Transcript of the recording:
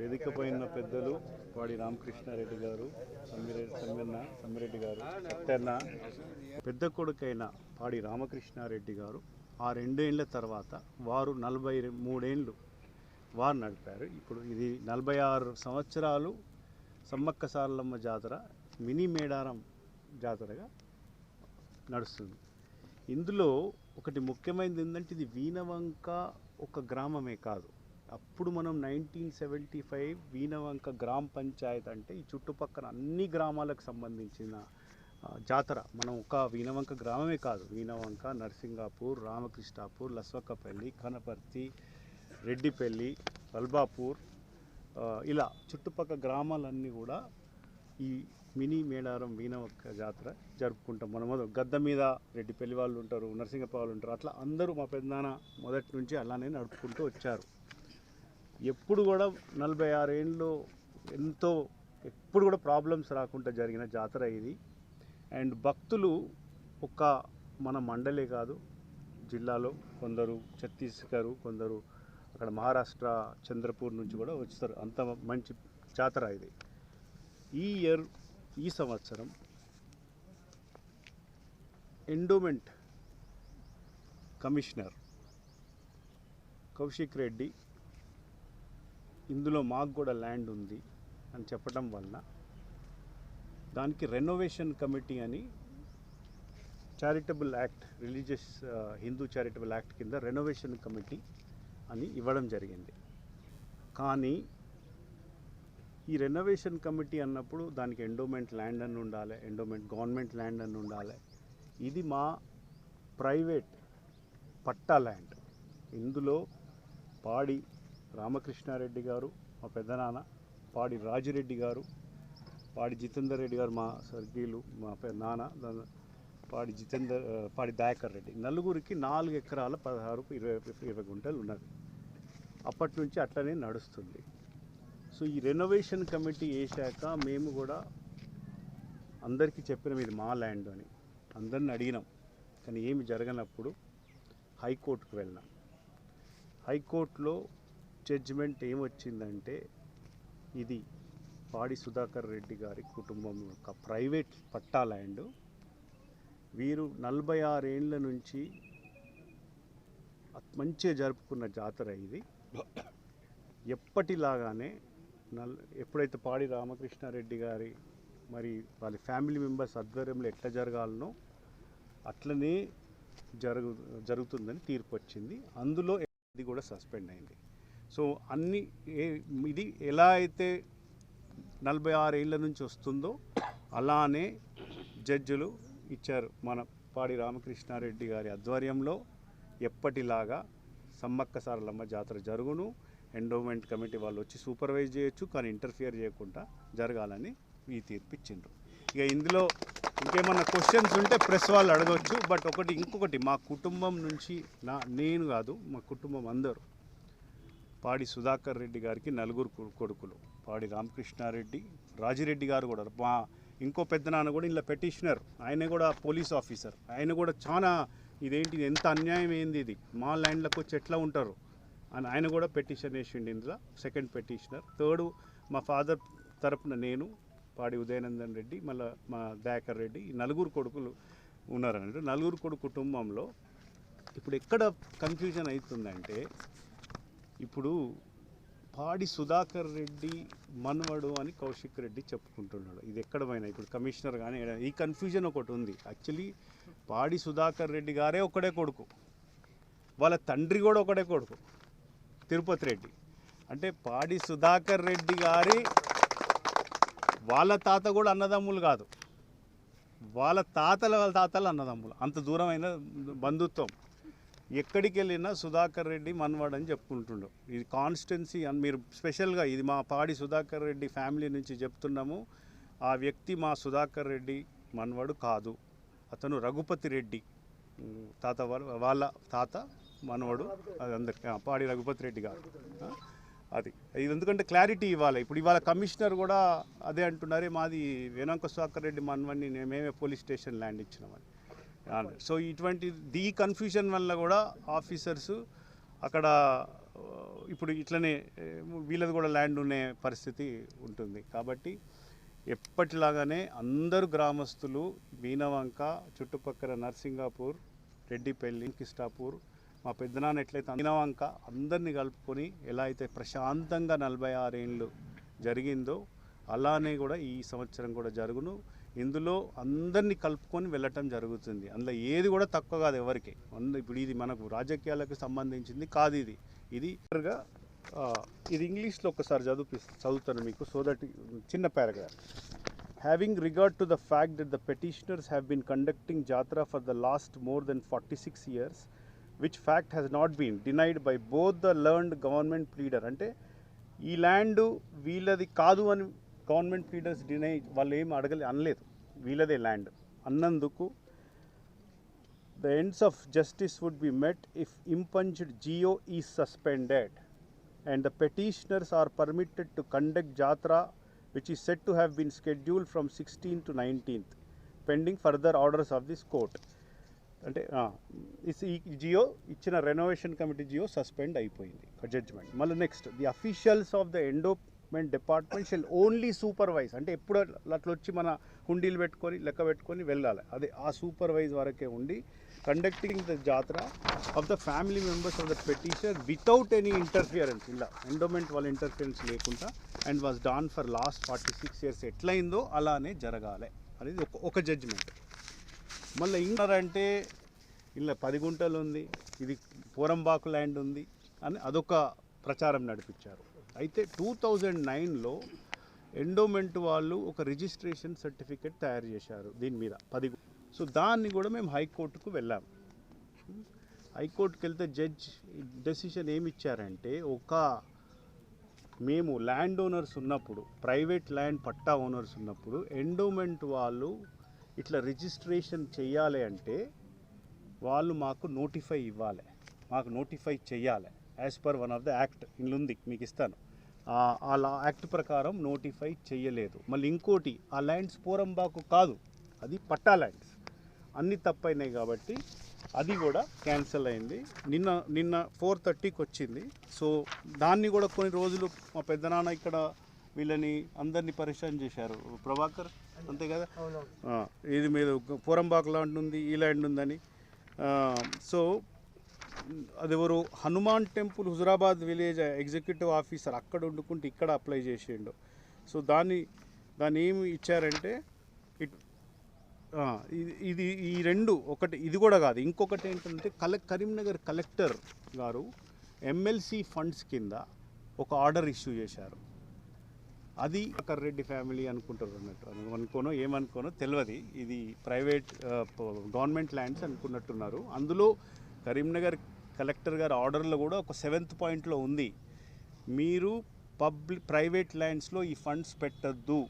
వేదిక పైన పెద్దలు వాడి రామకృష్ణారెడ్డి గారు సమ్మిరెడ్డి సమ్మెన్న సమ్మిరెడ్డి గారు సత్యన్న పెద్ద కొడుకైన పాడి రామకృష్ణారెడ్డి గారు ఆ రెండేళ్ళ తర్వాత వారు నలభై మూడేళ్ళు వారు నడిపారు. ఇప్పుడు ఇది నలభై ఆరు సంవత్సరాలు సమ్మక్క సారలమ్మ జాతర మినీ మేడారం జాతరగా నడుస్తుంది. ఇందులో ఒకటి ముఖ్యమైనది ఏంటంటే ఇది వీణవంక ఒక గ్రామమే కాదు. అప్పుడు మనం నైన్టీన్ సెవెంటీ ఫైవ్ వీణవంక గ్రామ పంచాయత్ అంటే ఈ చుట్టుపక్కల అన్ని గ్రామాలకు సంబంధించిన జాతర. మనం ఒక వీణవంక గ్రామమే కాదు. వీణవంక నర్సింగాపూర్ రామకృష్ణాపూర్ లస్వక్కపల్లి కనపర్తి రెడ్డిపల్లి వల్బాపూర్ ఇలా చుట్టుపక్కల గ్రామాలన్నీ కూడా ఈ మినీ మేడారం వీణవక్క జాతర జరుపుకుంటాం మనం గద్ద మీద రెడ్డిపల్లి వాళ్ళు ఉంటారు నరసింగప్ప వాళ్ళు ఉంటారు. అట్లా అందరూ మా పెద్దనాన్న మొదటి నుంచి అలానే నడుపుకుంటూ వచ్చారు. ఎప్పుడు కూడా నలభై ఆరు ఏళ్ళు ఎంతో ఎప్పుడు కూడా ప్రాబ్లమ్స్ రాకుండా జరిగిన జాతర ఇది. అండ్ భక్తులు ఒక మన మండలే కాదు జిల్లాలో కొందరు ఛత్తీస్గఢ్ కొందరు అక్కడ మహారాష్ట్ర చంద్రపూర్ నుంచి కూడా వస్తారు. అంత మంచి జాతర ఇది. ఈ ఇయర్ ఈ సంవత్సరం ఎండోమెంట్ కమిషనర్ కౌశిక్ రెడ్డి ఇందులో మాకు కూడా ల్యాండ్ ఉంది అని చెప్పడం వలన దానికి రెనోవేషన్ కమిటీ అని charitable act religious Hindu charitable act కింద రెనోవేషన్ కమిటీ అని ఇవ్వడం జరిగింది. కానీ ఈ రెనోవేషన్ కమిటీ అన్నప్పుడు దానికి ఎండోమెంట్ ల్యాండ్ అని ఉండాలి ఎండోమెంట్ గవర్నమెంట్ ల్యాండ్ అని ఉండాలి. ఇది మా ప్రైవేట్ పట్టా ల్యాండ్ ఇందులో పాడి రామకృష్ణారెడ్డి గారు మా పెద్దనాన్న పాడి రాజిరెడ్డి గారు పాడి జితేందర్ రెడ్డి గారు మా సర్గీలు మా పె- నాన్న పాడి జితేందర్ పాడి దయాకర్ రెడ్డి. నలుగురికి నాలుగు ఎకరాల పదహారు ఇరవై ఇరవై గుంటలు ఉన్నది. అప్పటి నుంచి అట్లనే నడుస్తుంది. సో ఈ రెనోవేషన్ కమిటీ వేశాక మేము కూడా అందరికీ చెప్పినాం ఇది మా ల్యాండ్ అని. అందరిని అడిగినాం. కానీ ఏమి జరగనప్పుడు హైకోర్టుకు వెళ్ళినాం. హైకోర్టులో జడ్జిమెంట్ ఏమొచ్చిందంటే ఇది పాడి సుధాకర్ రెడ్డి గారి కుటుంబం యొక్క ప్రైవేట్ పట్టా ల్యాండ్. వీరు నలభై ఆరేండ్ల నుంచి మంచిగా జరుపుకున్న జాతర ఇది. ఎప్పటిలాగానే నల్ ఎప్పుడైతే పాడి రామకృష్ణారెడ్డి గారి మరి వాళ్ళ ఫ్యామిలీ మెంబర్స్ ఆధ్వర్యంలో ఎట్లా జరగాలనో అట్లనే జరుగు జరుగుతుందని తీర్పు వచ్చింది అందులో ఇది కూడా సస్పెండ్ అయింది. సో అన్ని ఇది ఎలా అయితే నలభై ఆరు ఏళ్ళ నుంచి వస్తుందో అలానే జడ్జిలు ఇచ్చారు మన పాడి రామకృష్ణారెడ్డి గారి ఆధ్వర్యంలో ఎప్పటిలాగా సమ్మక్క సారలమ్మ జాతర జరుగును. ఎండోమెంట్ కమిటీ వాళ్ళు వచ్చి సూపర్వైజ్ చేయొచ్చు కానీ ఇంటర్ఫియర్ చేయకుండా జరగాలని ఈ తీర్పు ఇచ్చిండ్రు. ఇక ఇందులో ఇంకేమన్నా క్వశ్చన్స్ ఉంటే ప్రెస్ వాళ్ళు అడగవచ్చు బట్ ఒకటి ఇంకొకటి మా కుటుంబం నుంచి నా నేను కాదు మా కుటుంబం అందరూ పాడి సుధాకర్ రెడ్డి గారికి నలుగురు కొడుకులు. పాడి రామకృష్ణారెడ్డి రాజిరెడ్డి గారు కూడా. మా ఇంకో పెద్ద నాన్న కూడా ఇలా పెటిషనర్ ఆయన కూడా పోలీస్ ఆఫీసర్. ఆయన కూడా చాలా ఇదేంటి ఇది ఎంత అన్యాయం ఏంది ఇది? మా ల్యాండ్లకు వచ్చి ఎట్లా ఉంటారు? అని ఆయన కూడా పెటిషన్ వేసిండు ఇందులో సెకండ్ పెటిషనర్ థర్డ్ మా ఫాదర్ తరపున నేను పాడి ఉదయనందన్ రెడ్డి మళ్ళీ మా దయాకర్ రెడ్డి ఈ నలుగురు కొడుకులు ఉన్నారన్నట్టు. నలుగురు కొడుకు కుటుంబంలో ఇప్పుడు ఎక్కడ కన్ఫ్యూజన్ అవుతుందంటే ఇప్పుడు పాడి సుధాకర్ రెడ్డి మనవడు అని కౌశిక్ రెడ్డి చెప్పుకుంటున్నాడు. ఇది ఎక్కడ పోయినా ఇప్పుడు కమిషనర్ కానీ ఈ కన్ఫ్యూజన్ ఒకటి ఉంది. యాక్చువల్లీ పాడి సుధాకర్ రెడ్డి గారే ఒకడే కొడుకు. వాళ్ళ తండ్రి కూడా ఒకడే కొడుకు. తిరుపతి రెడ్డి. అంటే పాడి సుధాకర్ రెడ్డి గారి వాళ్ళ తాత కూడా అన్నదమ్ములు కాదు. వాళ్ళ తాతల వాళ్ళ తాతలు అన్నదమ్ములు. అంత దూరమైన బంధుత్వం. ఎక్కడికి వెళ్ళినా సుధాకర్ రెడ్డి మనవాడు అని చెప్పుకుంటుండు. ఇది కాన్స్టెన్సీ అని మీరు స్పెషల్గా ఇది మా పాడి సుధాకర్ రెడ్డి ఫ్యామిలీ నుంచి చెప్తున్నాము. ఆ వ్యక్తి మా సుధాకర్ రెడ్డి మన్వాడు కాదు. అతను రఘుపతి రెడ్డి. తాత వాళ్ళ వాళ్ళ తాత మనవడు అది అందరికి పాడి రఘుపతి రెడ్డి గారు. అది. ఇది ఎందుకంటే క్లారిటీ ఇవ్వాలి. ఇప్పుడు ఇవాళ కమిషనర్ కూడా అదే అంటున్నారే మాది వేణంక సుధాకర్ రెడ్డి మనవడిని మేమే పోలీస్ స్టేషన్ ల్యాండ్ ఇచ్చినామని. సో ఇటువంటి దీ కన్ఫ్యూజన్ వల్ల కూడా ఆఫీసర్స్ అక్కడ uh, ఇప్పుడు ఇట్లనే వీళ్ళది కూడా ల్యాండ్ ఉండే పరిస్థితి ఉంటుంది. కాబట్టి ఎప్పటిలాగానే అందరు గ్రామస్తులు మీనవంక చుట్టుపక్కల నర్సింగాపూర్ రెడ్డిపల్లి కిస్టాపూర్ మా పెద్దనాన్న ఎట్లయితే మీనవంక అందరినీ కలుపుకొని ఎలా అయితే ప్రశాంతంగా నలభై ఆరేళ్ళు జరిగిందో అలానే కూడా ఈ సంవత్సరం కూడా జరుగును. ఇందులో అందరినీ కలుపుకొని వెళ్ళటం జరుగుతుంది. అందులో ఏది కూడా తక్కువ కాదు ఎవరికి. ఇప్పుడు ఇది మనకు రాజకీయాలకు సంబంధించింది కాదు ఇది. ఇది ఇది ఇంగ్లీష్లో ఒకసారి చదువు చదువుతాను మీకు సో దట్ చిన్న paragraph having regard to the fact that the petitioners have been conducting jatara for the last more than forty six years which fact has not been denied by both the learned government leader అంటే ఈ land వీళ్ళది కాదు అని government feeders deny వాళ్ళు ఏం అడగలే అనలేదు. వీళ్ళదే ల్యాండ్. అన్నందుకు the ends of justice would be met if impugned GO is suspended and the petitioners are permitted to conduct jatra which is set to have been scheduled from sixteen to nineteenth pending further orders of this court అంటే is ఈ GO ఇచ్చిన renovation committee GO suspend అయిపోయింది judgement మళ్ళీ next the officials of the endowment development department shall only supervise అంటే ఎప్పుడు అట్లా వచ్చి మన హుండీలు పెట్టుకొని లెక్క పెట్టుకొని వెళ్ళాలి. అదే ఆ సూపర్వైజ్ వరకే ఉండి conducting the jatara of the family members of the petition without any interference ఇలా ఎండోమెంట్ వాళ్ళ ఇంటర్ఫియరెన్స్ లేకుండా and was done for last forty six years ఎట్లయిందో అలానే జరగాలి. అనేది ఒక ఒక జడ్జిమెంట్ మళ్ళీ ఇంకారంటే ఇలా పది గుంటలు ఉంది ఇది పోరంబాకు ల్యాండ్ ఉంది అని అదొక ప్రచారం నడిపించారు. అయితే టూ థౌజండ్ నైన్లో ఎండోమెంట్ వాళ్ళు ఒక రిజిస్ట్రేషన్ సర్టిఫికెట్ తయారు చేశారు దీని మీద పది సో దాన్ని కూడా మేము హైకోర్టుకు వెళ్ళాం. హైకోర్టుకి వెళ్తే జడ్జ్ డెసిషన్ ఏమి ఇచ్చారంటే ఒక మేము ల్యాండ్ ఓనర్స్ ఉన్నప్పుడు ప్రైవేట్ ల్యాండ్ పట్టా ఓనర్స్ ఉన్నప్పుడు ఎండోమెంట్ వాళ్ళు ఇట్లా రిజిస్ట్రేషన్ చేయాలి అంటే వాళ్ళు మాకు నోటిఫై ఇవ్వాలి. మాకు నోటిఫై చేయాలి. As per one of the act ఉంది మీకు ఇస్తాను. ఆ- యాక్ట్ ప్రకారం నోటిఫై చేయలేదు. మళ్ళీ ఇంకోటి ఆ ల్యాండ్స్ పోరంబాకు కాదు అది పట్టా ల్యాండ్స్ అన్నీ తప్పైనాయి కాబట్టి అది కూడా క్యాన్సిల్ అయింది. నిన్న నిన్న ఫోర్ థర్టీకి వచ్చింది. సో దాన్ని కూడా కొన్ని రోజులు మా పెద్దనాన్న ఇక్కడ వీళ్ళని అందరినీ పరిచయం చేశారు. ప్రభాకర్ అంతే కదా? ఇది మీద పోరంబాకు ల్యాండ్ ఉంది ఈ ల్యాండ్ ఉందని. సో అది Hanuman temple Huzurabad village executive officer అక్కడ వండుకుంటే ఇక్కడ అప్లై చేసిండు. సో దాన్ని దాన్ని ఏమి ఇచ్చారంటే ఇట్ ఇది ఇది ఈ రెండు ఒకటి ఇది కూడా కాదు ఇంకొకటి ఏంటంటే కలెక్ కరీంనగర్ కలెక్టర్ గారు ఎమ్మెల్సీ ఫండ్స్ కింద ఒక ఆర్డర్ ఇష్యూ చేశారు. అది రెడ్డి ఫ్యామిలీ అనుకుంటారు అన్నట్టు. అనుకోనో ఏమనుకోనో తెలియదు ఇది ప్రైవేట్ గవర్నమెంట్ ల్యాండ్స్ అనుకున్నట్టున్నారు. అందులో కరీంనగర్ కలెక్టర్ గారి ఆర్డర్లో కూడా ఒక సెవెంత్ పాయింట్లో ఉంది. మీరు పబ్లిక్ ప్రైవేట్ ల్యాండ్స్లో ఈ ఫండ్స్ పెట్టద్దు.